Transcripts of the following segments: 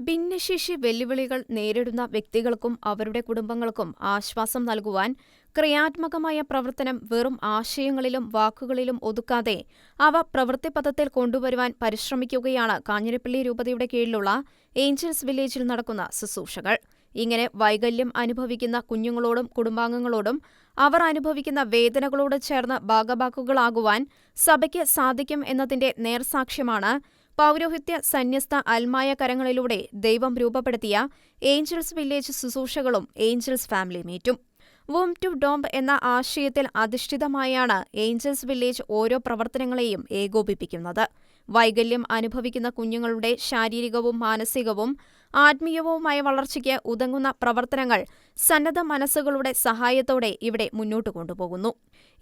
ഭിന്നശേഷി വെല്ലുവിളികൾ നേരിടുന്ന വ്യക്തികൾക്കും അവരുടെ കുടുംബങ്ങൾക്കും ആശ്വാസം നൽകുവാൻ ക്രിയാത്മകമായ പ്രവർത്തനം വെറും ആശയങ്ങളിലും വാക്കുകളിലും ഒതുക്കാതെ അവ പ്രവൃത്തിപഥത്തിൽ കൊണ്ടുവരുവാൻ പരിശ്രമിക്കുകയാണ് കാഞ്ഞിരപ്പള്ളി രൂപതയുടെ കീഴിലുള്ള ഏഞ്ചൽസ് വില്ലേജിൽ നടക്കുന്ന ശുശ്രൂഷകൾ. ഇങ്ങനെ വൈകല്യം അനുഭവിക്കുന്ന കുഞ്ഞുങ്ങളോടും കുടുംബാംഗങ്ങളോടും അവർ അനുഭവിക്കുന്ന വേദനകളോട് ചേർന്ന് ഭാഗഭാക്കുകളാകുവാൻ സഭയ്ക്ക് സാധിക്കും എന്നതിന്റെ നേർസാക്ഷ്യമാണ് പൗരോഹിത്യ സന്യസ്ത അൽമായ കരങ്ങളിലൂടെ ദൈവം രൂപപ്പെടുത്തിയ ഏഞ്ചൽസ് വില്ലേജ് ശുശ്രൂഷകളും ഏഞ്ചൽസ് ഫാമിലി മീറ്റും. വും ടു ഡോംബ് എന്ന ആശയത്തിൽ അധിഷ്ഠിതമായാണ് ഏഞ്ചൽസ് വില്ലേജ് ഓരോ പ്രവർത്തനങ്ങളെയും ഏകോപിപ്പിക്കുന്നത്. വൈകല്യം അനുഭവിക്കുന്ന കുഞ്ഞുങ്ങളുടെ ശാരീരികവും മാനസികവും ആത്മീയവുമായ വളർച്ചയ്ക്ക് ഉതങ്ങുന്ന പ്രവർത്തനങ്ങൾ സന്നദ്ധ മനസ്സുകളുടെ സഹായത്തോടെ ഇവിടെ മുന്നോട്ടു കൊണ്ടുപോകുന്നു.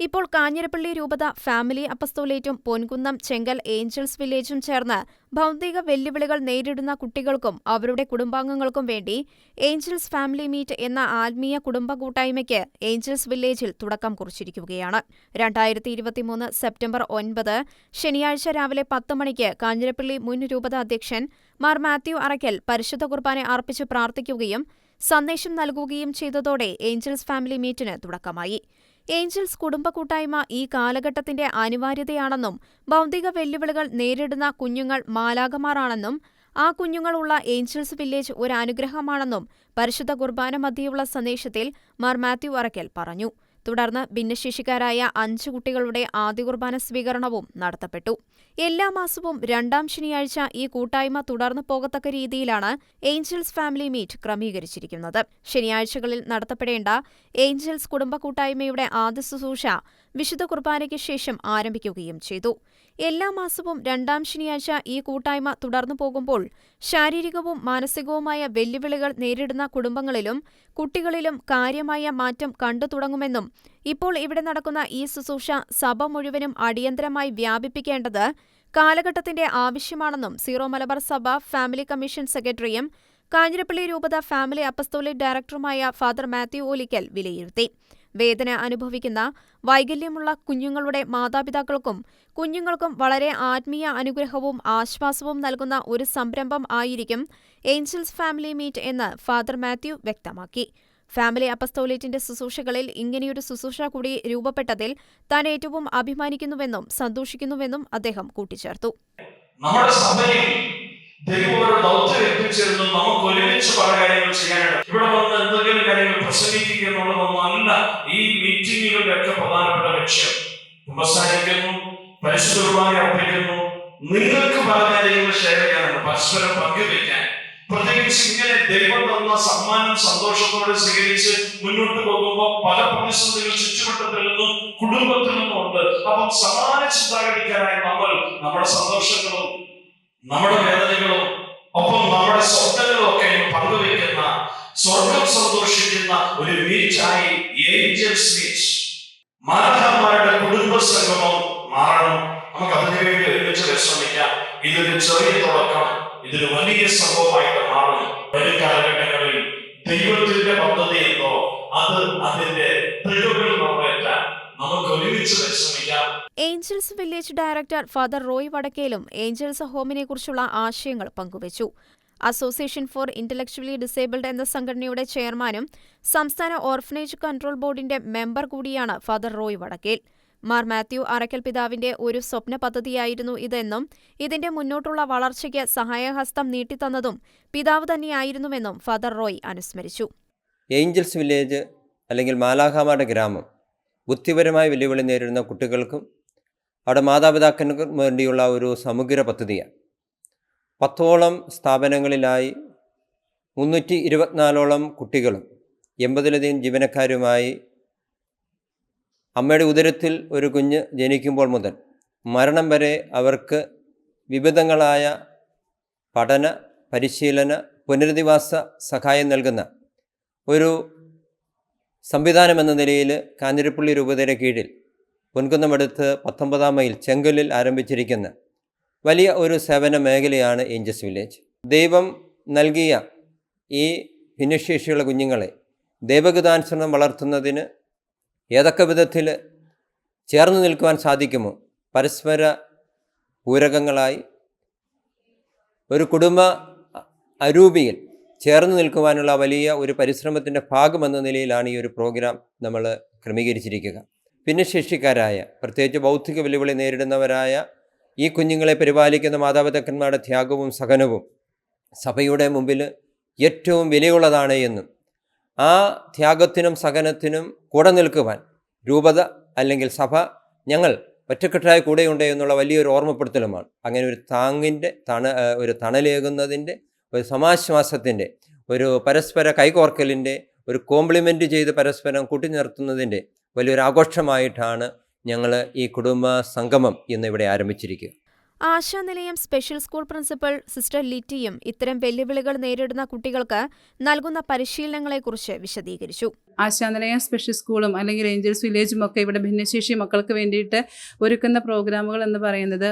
ഇപ്പോൾ കാഞ്ഞിരപ്പള്ളി രൂപത ഫാമിലി അപ്പസ്തോലേറ്റും പൊൻകുന്നം ചെങ്കൽ ഏഞ്ചൽസ് വില്ലേജും ചേർന്ന് ഭൗതിക വെല്ലുവിളികൾ നേരിടുന്ന കുട്ടികൾക്കും അവരുടെ കുടുംബാംഗങ്ങൾക്കും വേണ്ടി ഏഞ്ചൽസ് ഫാമിലി മീറ്റ് എന്ന ആത്മീയ കുടുംബ കൂട്ടായ്മയ്ക്ക് ഏഞ്ചൽസ് വില്ലേജിൽ തുടക്കം കുറിച്ചിരിക്കുകയാണ്. രണ്ടായിരത്തി ഇരുപത്തിമൂന്ന് സെപ്റ്റംബർ ഒൻപത് ശനിയാഴ്ച രാവിലെ പത്ത് മണിക്ക് കാഞ്ഞിരപ്പള്ളി മുൻ രൂപത അധ്യക്ഷൻ മാർ മാത്യു അറയ്ക്കൽ പരിശുദ്ധ കുർബാന അർപ്പിച്ച് പ്രാർത്ഥിക്കുകയും സന്ദേശം നൽകുകയും ചെയ്തതോടെ ഏഞ്ചൽസ് ഫാമിലി മീറ്റിന് തുടക്കമായി. ഏഞ്ചൽസ് കുടുംബ കൂട്ടായ്മ ഈ കാലഘട്ടത്തിന്റെ അനിവാര്യതയാണെന്നും ഭൗതിക വെല്ലുവിളികൾ നേരിടുന്ന കുഞ്ഞുങ്ങൾ മാലാഖമാരാണെന്നും ആ കുഞ്ഞുങ്ങളുള്ള ഏഞ്ചൽസ് വില്ലേജ് അനുഗ്രഹമാണെന്നും പരിശുദ്ധ കുർബാന മധ്യയുള്ള സന്ദേശത്തിൽ മാർ മാത്യു അറയ്ക്കൽ പറഞ്ഞു. തുടർന്ന് ഭിന്നശേഷിക്കാരായ അഞ്ച് കുട്ടികളുടെ ആദ്യ കുർബാന സ്വീകരണവും നടത്തപ്പെട്ടു. എല്ലാ മാസവും രണ്ടാം ശനിയാഴ്ച ഈ കൂട്ടായ്മ തുടർന്നു പോകത്തക്ക രീതിയിലാണ് ഏഞ്ചൽസ് ഫാമിലി മീറ്റ് ക്രമീകരിച്ചിരിക്കുന്നത്. ശനിയാഴ്ചകളിൽ നടത്തപ്പെടേണ്ട ഏഞ്ചൽസ് കുടുംബ കൂട്ടായ്മയുടെ ആദ്യ ശുശ്രൂഷ വിശുദ്ധ കുർബാനയ്ക്ക് ശേഷം ആരംഭിക്കുകയും ചെയ്തു. എല്ലാ മാസവും രണ്ടാം ശനിയാഴ്ച ഈ കൂട്ടായ്മ തുടർന്നു പോകുമ്പോൾ ശാരീരികവും മാനസികവുമായ വെല്ലുവിളികൾ നേരിടുന്ന കുടുംബങ്ങളിലും കുട്ടികളിലും കാര്യമായ മാറ്റം കണ്ടു തുടങ്ങുമെന്നും ഇപ്പോൾ ഇവിടെ നടക്കുന്ന ഈ ശുശ്രൂഷ സഭ മുഴുവനും അടിയന്തരമായി വ്യാപിപ്പിക്കേണ്ടത് കാലഘട്ടത്തിന്റെ ആവശ്യമാണെന്നും സീറോ മലബാർ സഭ ഫാമിലി കമ്മീഷൻ സെക്രട്ടറിയും കാഞ്ഞിരപ്പള്ളി രൂപത ഫാമിലി അപ്പസ്തോലിക് ഡയറക്ടറുമായ ഫാദർ മാത്യു ഓലിക്കൽ വിലയിരുത്തി. വേദന അനുഭവിക്കുന്ന വൈകല്യമുള്ള കുഞ്ഞുങ്ങളുടെ മാതാപിതാക്കൾക്കും കുഞ്ഞുങ്ങൾക്കും വളരെ ആത്മീയ അനുഗ്രഹവും ആശ്വാസവും നൽകുന്ന ഒരു സംരംഭം ആയിരിക്കും ഏഞ്ചൽസ് ഫാമിലി മീറ്റ് എന്ന് ഫാദർ മാത്യു വ്യക്തമാക്കി. ഫാമിലി അപ്പസ്തോലേറ്റിന്റെ ശുശ്രൂഷകളിൽ ഇങ്ങനെയൊരു ശുശ്രൂഷ കൂടി രൂപപ്പെട്ടതിൽ താൻ ഏറ്റവും അഭിമാനിക്കുന്നുവെന്നും സന്തോഷിക്കുന്നുവെന്നും അദ്ദേഹം കൂട്ടിച്ചേർത്തു. നമ്മുടെ സഭയിൽ ദൈവം ഒരു ദൗത്യം ഏൽപ്പിച്ചിരുന്നു നമുക്ക് ഒരുമിച്ച് പല കാര്യങ്ങൾ ചെയ്യാനായിട്ട് കുമ്പസാരിക്കുന്നു പരിശുദ്ധമായി അർപ്പിക്കുന്നു. നിങ്ങൾക്ക് കാര്യങ്ങൾ ഷെയർ ചെയ്യാനുണ്ട് പരസ്പരം പങ്കുവെക്കാൻ പ്രത്യേകിച്ച് ഇങ്ങനെ ദൈവം തന്ന സമ്മാനം സന്തോഷത്തോടെ സ്വീകരിച്ച് മുന്നോട്ട് പോകുമ്പോൾ പല പ്രതിസന്ധികൾ ചുറ്റുവട്ടത്തിൽ നിന്നും കുടുംബത്തിൽ നിന്നും ഉണ്ട്. അപ്പം സമാന ചിന്താഗതിക്കാരായ നമ്മൾ നമ്മുടെ സന്തോഷങ്ങളും നമ്മുടെ വേദനകളും ഒപ്പം നമ്മുടെ സ്വപ്നങ്ങളും ഒക്കെ പങ്കുവെക്കുന്ന സ്വർഗം സന്തോഷിക്കുന്ന ഒരു മീറ്റായി ഏഞ്ചൽസ് മീറ്റ് മാതാമാരുടെ സംഗമം മാറണം. നമുക്ക് അതിനുവേണ്ടി ഒരുമിച്ച് പരിശ്രമിക്കാം. ഇതൊരു ചെറിയ തുടക്കം. ഇതൊരു വലിയ സംഭവമായിട്ട് മാറും വരും കാലഘട്ടങ്ങളിൽ ദൈവത്തിന്റെ പദ്ധതി എന്തോ അത് അതിന്റെ തെളിവുകൾ നിറവേറ്റാൻ Angels village director father Roy വടക്കേലും Angels ഹോമിനെ കുറിച്ചുള്ള ആശയങ്ങൾ പങ്കുവച്ചു. അസോസിയേഷൻ ഫോർ ഇന്റലക്ച്വലി ഡിസേബിൾഡ് എന്ന സംഘടനയുടെ ചെയർമാനും സംസ്ഥാന ഓർഫനേജ് കൺട്രോൾ ബോർഡിന്റെ മെമ്പർ കൂടിയാണ് ഫാദർ റോയ് വടക്കേൽ. മാർ മാത്യു അറയ്ക്കൽ പിതാവിന്റെ ഒരു സ്വപ്ന പദ്ധതിയായിരുന്നു ഇതെന്നും ഇതിന്റെ മുന്നോട്ടുള്ള വളർച്ചയ്ക്ക് സഹായഹസ്തം നീട്ടിത്തന്നതും പിതാവ് തന്നെയായിരുന്നുവെന്നും ഫാദർ റോയ് അനുസ്മരിച്ചു. ഏഞ്ചൽസ് വില്ലേജ് അല്ലെങ്കിൽ മാലാഖമാരുടെ ഗ്രാമം ബുദ്ധിപരമായ വെല്ലുവിളി നേരിടുന്ന കുട്ടികൾക്കും അവിടെ മാതാപിതാക്കൾക്കും വേണ്ടിയുള്ള ഒരു സമഗ്ര പദ്ധതിയാണ്. പത്തോളം സ്ഥാപനങ്ങളിലായി മുന്നൂറ്റി ഇരുപത്തിനാലോളം കുട്ടികളും എൺപതിലധികം ജീവനക്കാരുമായി അമ്മയുടെ ഉദരത്തിൽ ഒരു കുഞ്ഞ് ജനിക്കുമ്പോൾ മുതൽ മരണം വരെ അവർക്ക് വിവിധങ്ങളായ പഠന പരിശീലന പുനരധിവാസ സഹായം നൽകുന്ന ഒരു സംവിധാനം എന്ന നിലയിൽ കാഞ്ഞിരപ്പള്ളി രൂപതയുടെ കീഴിൽ പൊൻകുന്നമടുത്ത് പത്തൊമ്പതാം മൈൽ ചെങ്കലിൽ ആരംഭിച്ചിരിക്കുന്ന വലിയ ഒരു സേവന മേഖലയാണ് ഏഞ്ചസ് വില്ലേജ്. ദൈവം നൽകിയ ഈ ഭിന്നശേഷിയുള്ള കുഞ്ഞുങ്ങളെ ദൈവഗതാനുസരണം വളർത്തുന്നതിന് ഏതൊക്കെ വിധത്തിൽ ചേർന്ന് നിൽക്കുവാൻ സാധിക്കുമോ? പരസ്പര പൂരകങ്ങളായി ഒരു കുടുംബ അരൂപിയിൽ ചേർന്ന് നിൽക്കുവാനുള്ള വലിയ ഒരു പരിശ്രമത്തിന്റെ ഭാഗമെന്ന നിലയിലാണ് ഈ ഒരു പ്രോഗ്രാം നമ്മൾ ക്രമീകരിച്ചിരിക്കുക. ഭിന്നശേഷിക്കാരായ പ്രത്യേകിച്ച് ബൗദ്ധിക വെല്ലുവിളി നേരിടുന്നവരായ ഈ കുഞ്ഞുങ്ങളെ പരിപാലിക്കുന്ന മാതാപിതാക്കന്മാരുടെ ത്യാഗവും സഹനവും സഭയുടെ മുമ്പിൽ ഏറ്റവും വിലയുള്ളതാണ് എന്നും ആ ത്യാഗത്തിനും സഹനത്തിനും കൂടെ നിൽക്കുവാൻ രൂപത അല്ലെങ്കിൽ സഭ ഞങ്ങൾ ഒറ്റക്കെട്ടായി കൂടെയുണ്ട് എന്നുള്ള വലിയൊരു ഓർമ്മപ്പെടുത്തലുമാണ്. അങ്ങനെ ഒരു താങ്ങിന്റെ തണ ഒരു തണലേകുന്നതിന്റെ ഒരു സമാശ്വാസത്തിന്റെ ഒരു പരസ്പര കൈകോർക്കലിന്റെ ഒരു കോംപ്ലിമെന്റ് ചെയ്ത് പരസ്പരം കൂട്ടിനിർത്തുന്നതിന്റെ വലിയൊരു ആഘോഷമായിട്ടാണ് ഞങ്ങൾ ഈ കുടുംബ സംഗമം ഇന്ന് ഇവിടെ ആരംഭിച്ചിരിക്കുക. Ashanilayam special school principal sister ലിറ്റിയും ഇത്തരം വെല്ലുവിളികൾ നേരിടുന്ന കുട്ടികൾക്ക് നൽകുന്ന പരിശീലനങ്ങളെക്കുറിച്ച് വിശദീകരിച്ചു. ആശാനിലയം സ്പെഷ്യൽ സ്കൂളും അല്ലെങ്കിൽ ഏഞ്ചൽസ് വില്ലേജും ഒക്കെ ഇവിടെ ഭിന്നശേഷി മക്കൾക്ക് വേണ്ടിയിട്ട് ഒരുക്കുന്ന പ്രോഗ്രാമുകൾ എന്ന് പറയുന്നത്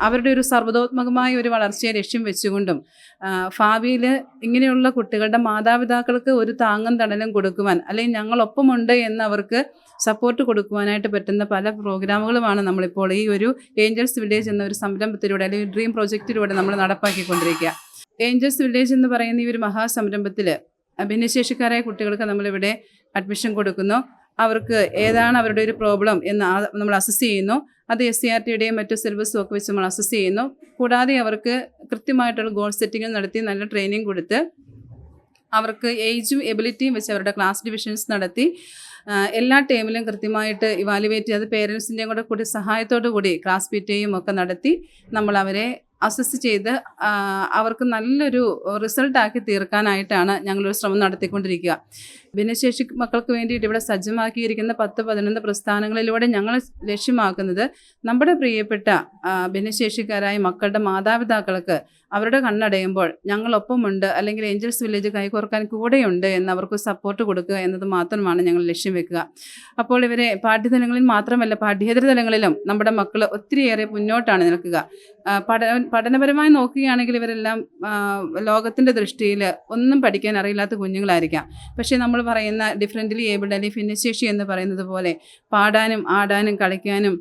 അവരുടെ ഒരു സർവതോത്മകമായ ഒരു വളർച്ചയെ ലക്ഷ്യം വെച്ചുകൊണ്ടും ഭാവിയിൽ ഇങ്ങനെയുള്ള കുട്ടികളുടെ മാതാപിതാക്കൾക്ക് ഒരു താങ്ങും തണലും കൊടുക്കുവാൻ അല്ലെങ്കിൽ ഞങ്ങളൊപ്പമുണ്ട് എന്ന് അവർക്ക് സപ്പോർട്ട് കൊടുക്കുവാനായിട്ട് പറ്റുന്ന പല പ്രോഗ്രാമുകളുമാണ് നമ്മളിപ്പോൾ ഈ ഒരു ഏഞ്ചൽസ് വില്ലേജ് എന്ന ഒരു സംരംഭത്തിലൂടെ അല്ലെങ്കിൽ ഡ്രീം പ്രോജക്റ്റിലൂടെ നമ്മൾ നടപ്പാക്കിക്കൊണ്ടിരിക്കുക. ഏഞ്ചൽസ് വില്ലേജ് എന്ന് പറയുന്ന ഈ ഒരു മഹാസംരംഭത്തിൽ ഭിന്നശേഷിക്കാരായ കുട്ടികൾക്ക് നമ്മളിവിടെ അഡ്മിഷൻ കൊടുക്കുന്നു. അവർക്ക് ഏതാണ് അവരുടെ ഒരു പ്രോബ്ലം എന്ന് നമ്മൾ അസസ് ചെയ്യുന്നു. അത് എസ് സി ആർ ടിയുടെയും മറ്റു സിലബസും ഒക്കെ വെച്ച് നമ്മൾ അസസ് ചെയ്യുന്നു. കൂടാതെ അവർക്ക് കൃത്യമായിട്ടുള്ള ഗോൾ സെറ്റിംഗ് നടത്തി നല്ല ട്രെയിനിങ് കൊടുത്ത് അവർക്ക് ഏജും എബിലിറ്റിയും വെച്ച് അവരുടെ ക്ലാസ് ഡിവിഷൻസ് നടത്തി എല്ലാ ടേമിലും കൃത്യമായിട്ട് ഇവാലുവേറ്റ് ചെയ്ത് പേരൻസിന്റെയും കൂടെ കൂടി സഹായത്തോടു കൂടി ക്ലാസ് പിറ്റേയും ഒക്കെ നടത്തി നമ്മൾ അവരെ അസസ് ചെയ്ത് അവർക്ക് നല്ലൊരു റിസൾട്ട് ആക്കി തീർക്കാനായിട്ടാണ് ഞങ്ങളൊരു ശ്രമം നടത്തിക്കൊണ്ടിരിക്കുക. ഭിന്നശേഷി മക്കൾക്ക് വേണ്ടിയിട്ട് ഇവിടെ സജ്ജമാക്കിയിരിക്കുന്ന പത്ത് പതിനൊന്ന് പ്രസ്ഥാനങ്ങളിലൂടെ ഞങ്ങൾ ലക്ഷ്യമാക്കുന്നത് നമ്മുടെ പ്രിയപ്പെട്ട ഭിന്നശേഷിക്കാരായ മക്കളുടെ മാതാപിതാക്കൾക്ക് അവരുടെ കണ്ണടയുമ്പോൾ ഞങ്ങളൊപ്പമുണ്ട് അല്ലെങ്കിൽ ഏഞ്ചൽസ് വില്ലേജ് കൈകോർക്കാൻ കൂടെയുണ്ട് എന്ന് അവർക്ക് സപ്പോർട്ട് കൊടുക്കുക എന്നത് മാത്രമാണ് ഞങ്ങൾ ലക്ഷ്യം വെക്കുക. അപ്പോൾ ഇവരെ പാഠ്യതലങ്ങളിൽ മാത്രമല്ല പാഠ്യേതര തലങ്ങളിലും നമ്മുടെ മക്കൾ ഒത്തിരിയേറെ മുന്നോട്ടാണ് നിൽക്കുക. പഠന പഠനപരമായി നോക്കുകയാണെങ്കിൽ ഇവരെല്ലാം ലോകത്തിന്റെ ദൃഷ്ടിയിൽ ഒന്നും പഠിക്കാൻ അറിയില്ലാത്ത കുഞ്ഞുങ്ങളായിരിക്കാം. പക്ഷേ നമ്മൾ പറയുന്ന ഡിഫറെന്റ്ലി ഏബിൾഡ് അല്ലെങ്കിൽ ഭിന്നശേഷി എന്ന് പറയുന്നത് പോലെ പാടാനും ആടാനും കളിക്കാനും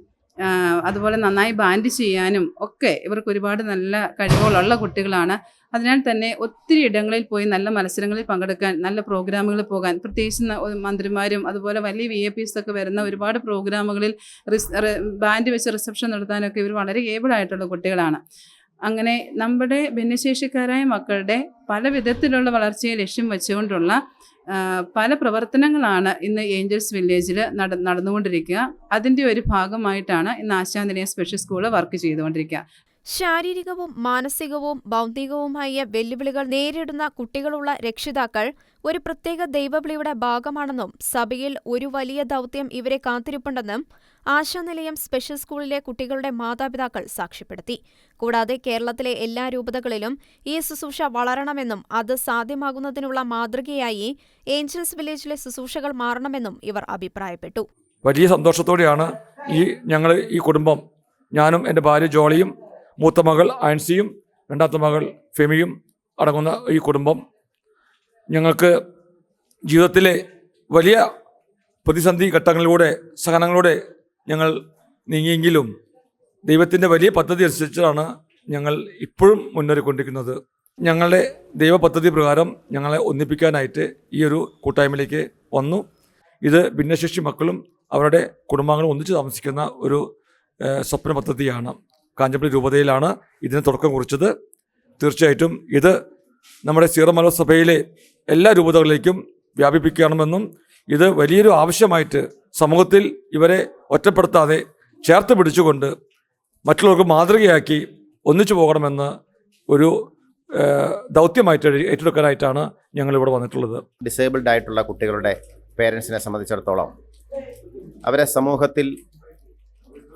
അതുപോലെ നന്നായി ബാൻഡ് ചെയ്യാനും ഒക്കെ ഇവർക്ക് ഒരുപാട് നല്ല കഴിവുകളുള്ള കുട്ടികളാണ്. അതിനാൽ തന്നെ ഒത്തിരി ഇടങ്ങളിൽ പോയി നല്ല മത്സരങ്ങളിൽ പങ്കെടുക്കാൻ നല്ല പ്രോഗ്രാമുകളിൽ പോകാൻ പ്രത്യേകിച്ച് മന്ത്രിമാരും അതുപോലെ വലിയ വി എ പിസ് ഒക്കെ വരുന്ന ഒരുപാട് പ്രോഗ്രാമുകളിൽ ബാൻഡ് വെച്ച് റിസപ്ഷൻ നടത്താനൊക്കെ ഇവർ വളരെ ഏബിൾ ആയിട്ടുള്ള കുട്ടികളാണ്. അങ്ങനെ നമ്മുടെ ഭിന്നശേഷിക്കാരായ മക്കളുടെ പല വിധത്തിലുള്ള വളർച്ചയെ ലക്ഷ്യം വെച്ചുകൊണ്ടുള്ള പല പ്രവർത്തനങ്ങളാണ് ഇന്ന് ഏഞ്ചൽസ് വില്ലേജിൽ നട നടന്നുകൊണ്ടിരിക്കുക. അതിന്റെ ഒരു ഭാഗമായിട്ടാണ് ഇന്ന് ആശാനിലയം സ്പെഷ്യൽ സ്കൂൾ വർക്ക് ചെയ്തുകൊണ്ടിരിക്കുക. ശാരീരികവും മാനസികവും ബൗദ്ധികവുമായ വെല്ലുവിളികൾ നേരിടുന്ന കുട്ടികളുള്ള രക്ഷിതാക്കൾ ഒരു പ്രത്യേക ദൈവവിളിയുടെ ഭാഗമാണെന്നും സഭയിൽ ഒരു വലിയ ദൗത്യം ഇവരെ കാത്തിരിപ്പുണ്ടെന്നും ആശാനിലയം സ്പെഷ്യൽ സ്കൂളിലെ കുട്ടികളുടെ മാതാപിതാക്കൾ സാക്ഷ്യപ്പെടുത്തി. കൂടാതെ കേരളത്തിലെ എല്ലാ രൂപതകളിലും ഈ ശുശ്രൂഷ വളരണമെന്നും അത് സാധ്യമാകുന്നതിനുള്ള മാതൃകയായി ഏഞ്ചൽസ് വില്ലേജിലെ ശുശ്രൂഷകൾ മാറണമെന്നും ഇവർ അഭിപ്രായപ്പെട്ടു. വലിയ സന്തോഷത്തോടെയാണ് ഈ ഞങ്ങൾ ഈ കുടുംബം ഞാനും എന്റെ ഭാര്യ ജോളിയും മൂത്ത മകൾ ആൻസിയും രണ്ടാമത്തെ മകൾ ഫെമിയും അടങ്ങുന്ന ഈ കുടുംബം ഞങ്ങൾക്ക് ജീവിതത്തിലെ വലിയ പ്രതിസന്ധി ഘട്ടങ്ങളിലൂടെ സഹനങ്ങളിലൂടെ ഞങ്ങൾ നീങ്ങിയെങ്കിലും ദൈവത്തിന്റെ വലിയ പദ്ധതി അനുസരിച്ചാണ് ഞങ്ങൾ ഇപ്പോഴും മുന്നേറിക്കൊണ്ടിരിക്കുന്നത്. ഞങ്ങളുടെ ദൈവ പദ്ധതി പ്രകാരം ഞങ്ങളെ ഒന്നിപ്പിക്കാനായിട്ട് ഈ ഒരു കൂട്ടായ്മയിലേക്ക് വന്നു. ഇത് ഭിന്നശേഷി മക്കളും അവരുടെ കുടുംബാംഗങ്ങളും ഒന്നിച്ച് താമസിക്കുന്ന ഒരു സ്വപ്ന പദ്ധതിയാണ് കാഞ്ചപ്പള്ളി രൂപതയിലാണ് ഇതിന് തുടക്കം കുറിച്ചത്. തീർച്ചയായിട്ടും ഇത് നമ്മുടെ സീറമല സഭയിലെ എല്ലാ രൂപതകളിലേക്കും വ്യാപിപ്പിക്കണമെന്നും ഇത് വലിയൊരു ആവശ്യമായിട്ട് സമൂഹത്തിൽ ഇവരെ ഒറ്റപ്പെടുത്താതെ ചേർത്ത് പിടിച്ചുകൊണ്ട് മറ്റുള്ളവർക്ക് മാതൃകയാക്കി ഒന്നിച്ചു പോകണമെന്ന് ഒരു ദൗത്യമായിട്ട് ഏറ്റെടുക്കാനായിട്ടാണ് ഞങ്ങളിവിടെ വന്നിട്ടുള്ളത്. ഡിസേബിൾഡ് ആയിട്ടുള്ള കുട്ടികളുടെ പേരൻസിനെ സംബന്ധിച്ചിടത്തോളം അവരെ സമൂഹത്തിൽ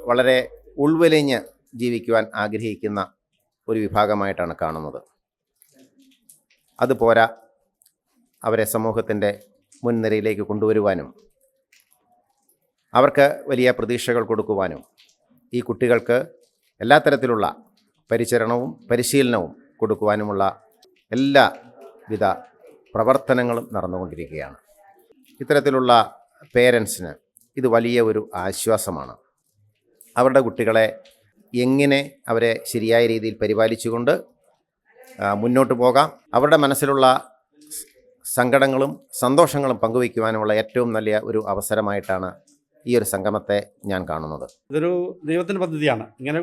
വളരെ ഉൾവലിഞ്ഞ് ജീവിക്കുവാൻ ആഗ്രഹിക്കുന്ന ഒരു വിഭാഗമായിട്ടാണ് കാണുന്നത്. അതുപോരാ അവരെ സമൂഹത്തിന്റെ മുൻനിരയിലേക്ക് കൊണ്ടുവരുവാനും അവർക്ക് വലിയ പ്രതീക്ഷകൾ കൊടുക്കുവാനും ഈ കുട്ടികൾക്ക് എല്ലാ തരത്തിലുള്ള പരിചരണവും പരിശീലനവും കൊടുക്കുവാനുമുള്ള എല്ലാവിധ പ്രവർത്തനങ്ങളും നടന്നുകൊണ്ടിരിക്കുകയാണ്. ഇത്തരത്തിലുള്ള പേരൻസിന് ഇത് വലിയ ഒരു ആശ്വാസമാണ്. അവരുടെ കുട്ടികളെ എങ്ങനെ അവരെ ശരിയായ രീതിയിൽ പരിപാലിച്ചുകൊണ്ട് മുന്നോട്ട് പോകാം. അവരുടെ മനസ്സിലുള്ള സങ്കടങ്ങളും സന്തോഷങ്ങളും പങ്കുവയ്ക്കുവാനുമുള്ള ഏറ്റവും നല്ല ഒരു അവസരമായിട്ടാണ് ഈ ഒരു സംഗമത്തെ ഞാൻ കാണുന്നത്. ഇതൊരു ദൈവത്തിന്റെ പദ്ധതിയാണ്. ഇങ്ങനെ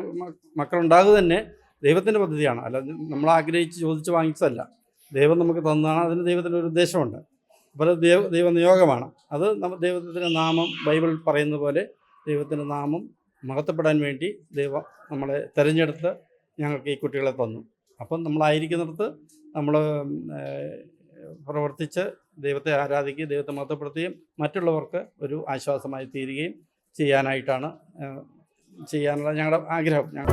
മക്കളുണ്ടാകുക തന്നെ ദൈവത്തിന്റെ പദ്ധതിയാണ്. അല്ലാതെ നമ്മൾ ആഗ്രഹിച്ച് ചോദിച്ച് വാങ്ങിച്ചതല്ല. ദൈവം നമുക്ക് തന്നതാണ്. അതിന് ദൈവത്തിന്റെ ഒരു ഉദ്ദേശമുണ്ട്. അപ്പോൾ ദൈവ ദൈവനിയോഗമാണ്. അത് ദൈവത്തിന്റെ നാമം ബൈബിൾ പറയുന്ന പോലെ ദൈവത്തിന്റെ നാമം മഹത്വപ്പെടാൻ വേണ്ടി ദൈവം നമ്മളെ തിരഞ്ഞെടുത്ത് ഞങ്ങൾക്ക് ഈ കുട്ടികളെ തന്നു. അപ്പം നമ്മളായിരിക്കുന്നിടത്ത് നമ്മൾ പ്രവർത്തിച്ച് ദൈവത്തെ ആരാധിക്കുകയും ദൈവത്തെ മഹത്വപ്പെടുത്തുകയും മറ്റുള്ളവർക്ക് ഒരു ആശ്വാസമായി തീരുകയും ചെയ്യാനായിട്ടാണ് ചെയ്യാനുള്ള ഞങ്ങളുടെ ആഗ്രഹം. ഞങ്ങൾ